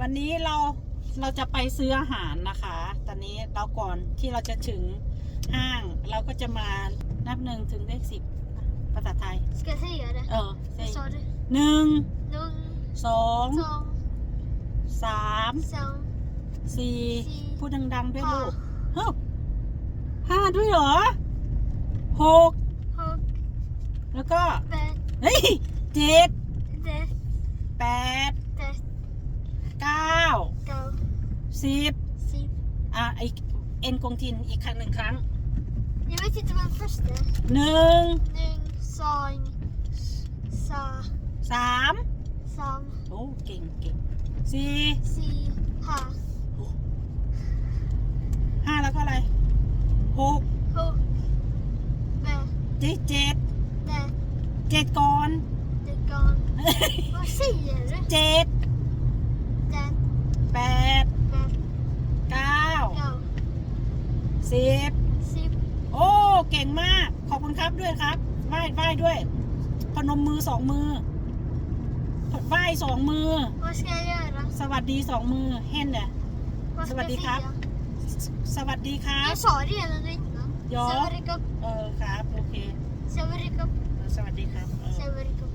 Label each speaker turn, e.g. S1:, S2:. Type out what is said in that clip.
S1: วันนี้เราเราจะไปซื้ออาหารนะคะ ตอนนี้เราก่อนที่เราจะถึงห้างเราก็จะมานับหนึ่งถึงเลขสิบภาษาไทย
S2: Ska jag säga det?
S1: เออ
S2: Vad sa du?
S1: หนึ่ง
S2: Lugn,
S1: สอง
S2: som,
S1: สาม
S2: som,
S1: สี่
S2: สี่
S1: พูดดังๆด้วยลู
S2: ha,
S1: กเฮ้ยห้าด้วยเหรอหก
S2: hugg,
S1: แล้วก็
S2: bett,
S1: เฮ้ยเจ็ด
S2: det,
S1: แปด
S2: det,
S1: เก้า
S2: go,
S1: สิบ
S2: sip.
S1: อะอีกเอ็นกงทินอีกครั้งหนึ่งครั้ง
S2: Jag vet inte vad den första är.
S1: หนึ่ง
S2: Ning, sång, sa,
S1: สาม
S2: som,
S1: โอ้เก่งเก่งสี่
S2: si, ha,
S1: ห้าแล้วก็อะไรหก
S2: hugg, bett,
S1: เจ็ดเจ็ด
S2: det,
S1: เจ็ดก่อน
S2: det, gon. Vad säger du?
S1: เจ็ด
S2: Den,
S1: แปด
S2: bett,
S1: เก้า
S2: go,
S1: สิบ
S2: sip,
S1: โอ้เก่งมาก ขอบคุณครับด้วยครับไหว้ไหว้ด้วย พนมมือสองมือไหว้สองมือ
S2: vad ska jag göra?
S1: สวัสดีสองมือเห็นเนี่ย
S2: Vad ska jag
S1: Sawadee krap.
S2: säga?
S1: สวัสดีครับ
S2: Jag sa det redan innan.
S1: Ja.
S2: Sawadee krap,
S1: เออครับ โอเค
S2: sawadee krap,
S1: เออสวัสดีครับเออ
S2: sawadee krap.